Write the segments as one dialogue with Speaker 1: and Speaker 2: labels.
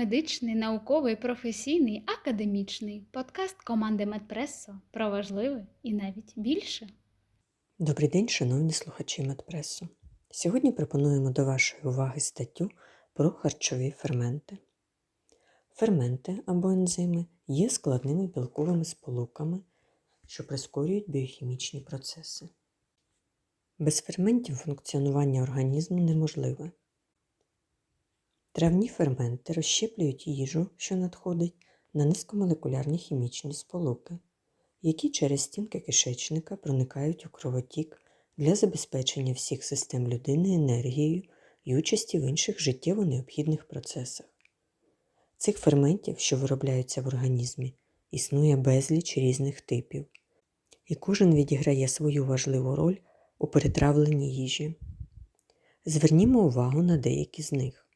Speaker 1: медичний, науковий, професійний, академічний подкаст команди Медпресо про важливе і навіть більше.
Speaker 2: Добрий день, шановні слухачі Медпресу. Сьогодні пропонуємо до вашої уваги статтю про харчові ферменти. Ферменти або ензими є складними білковими сполуками, що прискорюють біохімічні процеси. Без ферментів функціонування організму неможливе. Травні ферменти розщеплюють їжу, що надходить, на низькомолекулярні хімічні сполуки, які через стінки кишечника проникають у кровотік для забезпечення всіх систем людини енергією і участі в інших життєво необхідних процесах. Цих ферментів, що виробляються в організмі, існує безліч різних типів, і кожен відіграє свою важливу роль у перетравленні їжі. Звернімо увагу на деякі з них.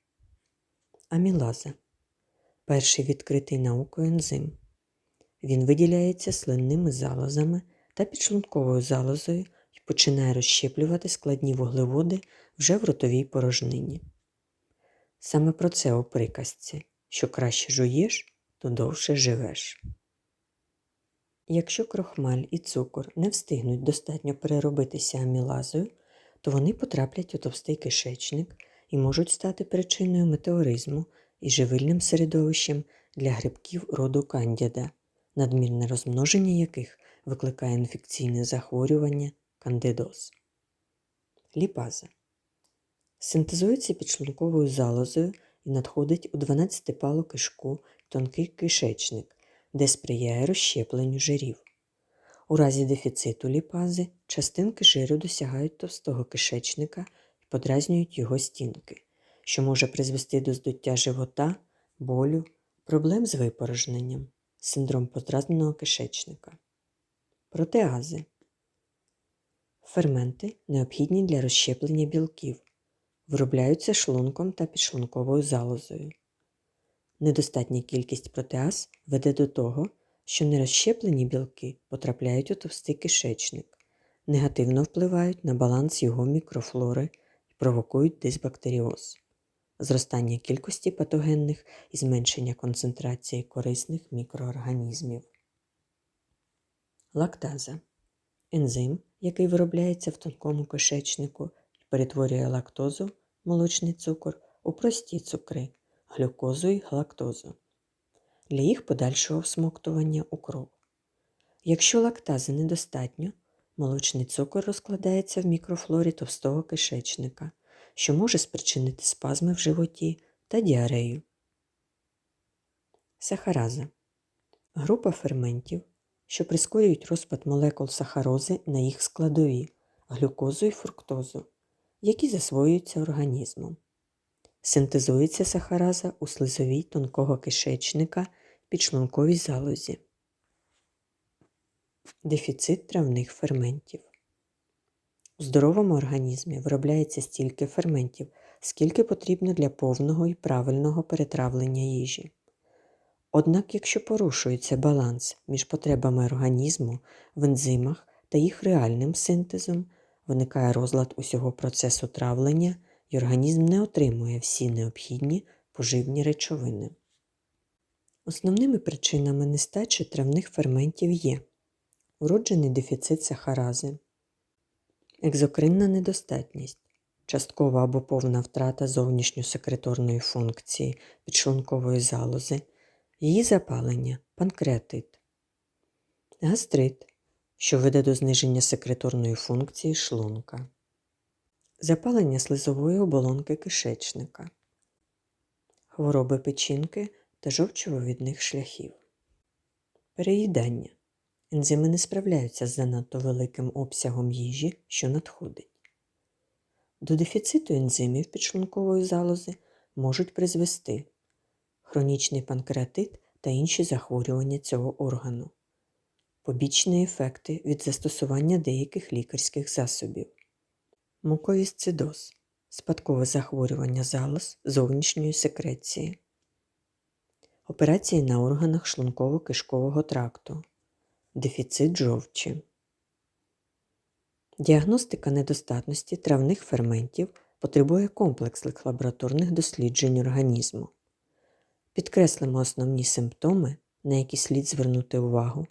Speaker 2: Амілаза перший відкритий наукою ензим. Він виділяється слинними залозами та підшлунковою залозою і починає розщеплювати складні вуглеводи вже в ротовій порожнині. Саме про це у приказці що краще жуєш, то довше живеш. Якщо крохмаль і цукор не встигнуть достатньо переробитися амілазою, то вони потраплять у товстий кишечник і можуть стати причиною метеоризму і живильним середовищем для грибків роду кандіда, надмірне розмноження яких викликає інфекційне захворювання кандидоз. Ліпаза синтезується підшлунковою залозою і надходить у 12-палу кишку тонкий кишечник, де сприяє розщепленню жирів. У разі дефіциту ліпази частинки жиру досягають товстого кишечника подразнюють його стінки, що може призвести до здуття живота, болю, проблем з випорожненням, синдром подразненого кишечника. Протеази Ферменти необхідні для розщеплення білків, виробляються шлунком та підшлунковою залозою. Недостатня кількість протеаз веде до того, що нерозщеплені білки потрапляють у товстий кишечник, негативно впливають на баланс його мікрофлори провокують дисбактеріоз, зростання кількості патогенних і зменшення концентрації корисних мікроорганізмів. Лактаза ензим, який виробляється в тонкому кишечнику і перетворює лактозу, молочний цукор у прості цукри, глюкозу і галактозу для їх подальшого всмоктування у кров. Якщо лактази недостатньо, молочний цукор розкладається в мікрофлорі товстого кишечника, що може спричинити спазми в животі та діарею. Сахараза група ферментів, що прискорюють розпад молекул сахарози на їх складові, глюкозу і фруктозу, які засвоюються організмом. Синтезується сахараза у слизовій тонкого кишечника підшлунковій залозі. Дефіцит травних ферментів. У здоровому організмі виробляється стільки ферментів, скільки потрібно для повного і правильного перетравлення їжі. Однак, якщо порушується баланс між потребами організму в ензимах та їх реальним синтезом, виникає розлад усього процесу травлення і організм не отримує всі необхідні поживні речовини. Основними причинами нестачі травних ферментів є уроджений дефіцит сахарази, екзокринна недостатність, часткова або повна втрата зовнішньосекреторної функції підшлункової залози, її запалення, панкреатит, гастрит, що веде до зниження секреторної функції шлунка, запалення слизової оболонки кишечника, хвороби печінки та жовчововідних шляхів, переїдання. Ензими не справляються з занадто великим обсягом їжі, що надходить. До дефіциту ензимів підшлункової залози можуть призвести хронічний панкреатит та інші захворювання цього органу побічні ефекти від застосування деяких лікарських засобів, муковісцидоз спадкове захворювання залоз зовнішньої секреції, операції на органах шлунково-кишкового тракту, дефіцит жовчі. Діагностика недостатності травних ферментів потребує комплексних лабораторних досліджень організму. Підкреслимо основні симптоми, на які слід звернути увагу,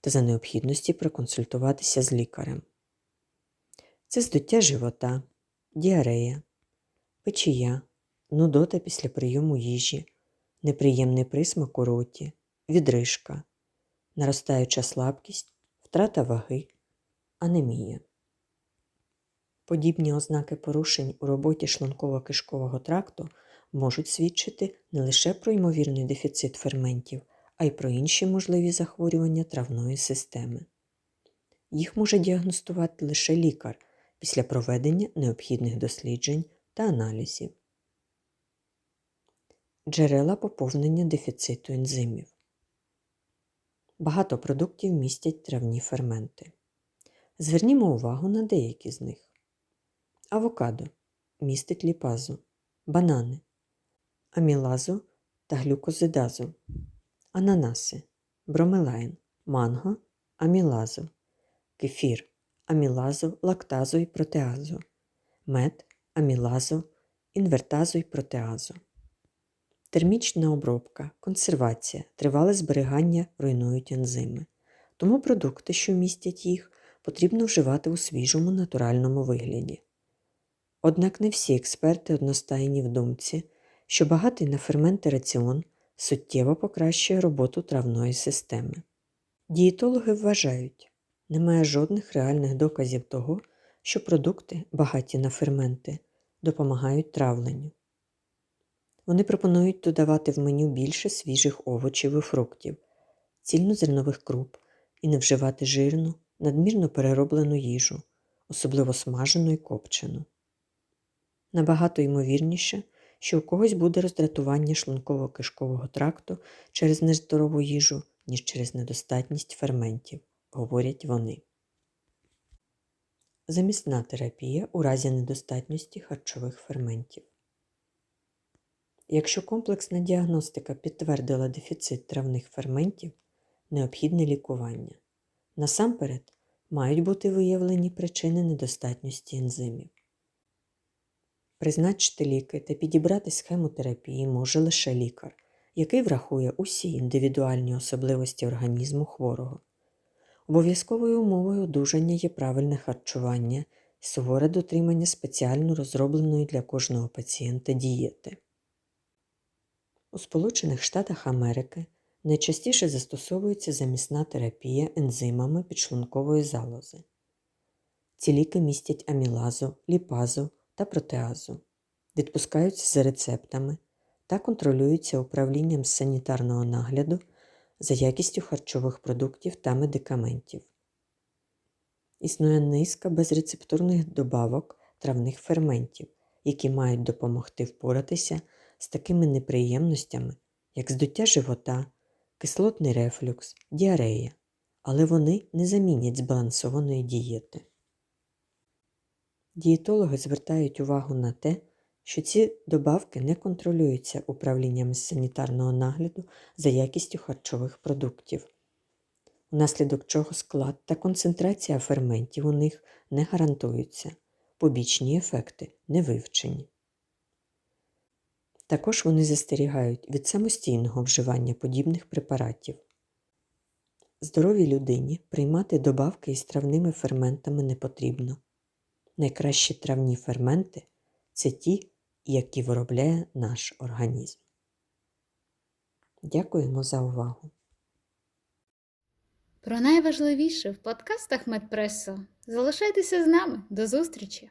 Speaker 2: та за необхідності проконсультуватися з лікарем. Це здуття живота, діарея, печія, нудота після прийому їжі, неприємний присмак у роті, відрижка, наростаюча слабкість, втрата ваги, анемія. Подібні ознаки порушень у роботі шлунково-кишкового тракту можуть свідчити не лише про ймовірний дефіцит ферментів, а й про інші можливі захворювання травної системи. Їх може діагностувати лише лікар після проведення необхідних досліджень та аналізів. Джерела поповнення дефіциту ензимів. Багато продуктів містять травні ферменти. Звернімо увагу на деякі з них. Авокадо містить ліпазу, банани, амілазу та глюкозидазу, ананаси, бромелайн, манго, амілазу, кефір, амілазу, лактазу і протеазу, мед, амілазу, інвертазу і протеазу. Термічна обробка, консервація, тривале зберігання руйнують ензими. Тому продукти, що містять їх, потрібно вживати у свіжому натуральному вигляді. Однак не всі експерти одностайні в думці, що багатий на ферменти раціон суттєво покращує роботу травної системи. Дієтологи вважають, немає жодних реальних доказів того, що продукти, багаті на ферменти, допомагають травленню. Вони пропонують додавати в меню більше свіжих овочів і фруктів, цільнозернових круп і не вживати жирну, надмірно перероблену їжу, особливо смажену і копчену. Набагато ймовірніше, що у когось буде роздратування шлунково-кишкового тракту через нездорову їжу, ніж через недостатність ферментів, говорять вони. Замісна терапія у разі недостатності харчових ферментів. Якщо комплексна діагностика підтвердила дефіцит травних ферментів, необхідне лікування. Насамперед мають бути виявлені причини недостатності ензимів. Призначити ліки та підібрати схему терапії може лише лікар, який врахує усі індивідуальні особливості організму хворого. Обов'язковою умовою одужання є правильне харчування суворе дотримання спеціально розробленої для кожного пацієнта дієти. У Сполучених Штатах Америки найчастіше застосовується замісна терапія ензимами підшлункової залози. Ці ліки містять амілазу, ліпазу та протеазу, відпускаються за рецептами та контролюються управлінням санітарного нагляду за якістю харчових продуктів та медикаментів. Існує низка безрецептурних добавок травних ферментів, які мають допомогти впоратися з такими неприємностями, як здуття живота, кислотний рефлюкс, діарея, але вони не замінять збалансованої дієти. Дієтологи звертають увагу на те, що ці добавки не контролюються управлінням з санітарного нагляду за якістю харчових продуктів, внаслідок чого склад та концентрація ферментів у них не гарантуються, побічні ефекти не вивчені. Також вони застерігають від самостійного вживання подібних препаратів. Здоровій людині приймати добавки із травними ферментами не потрібно. Найкращі травні ферменти це ті, які виробляє наш організм. Дякуємо за увагу!
Speaker 1: Про найважливіше в подкастах Медпресо. Залишайтеся з нами. До зустрічі!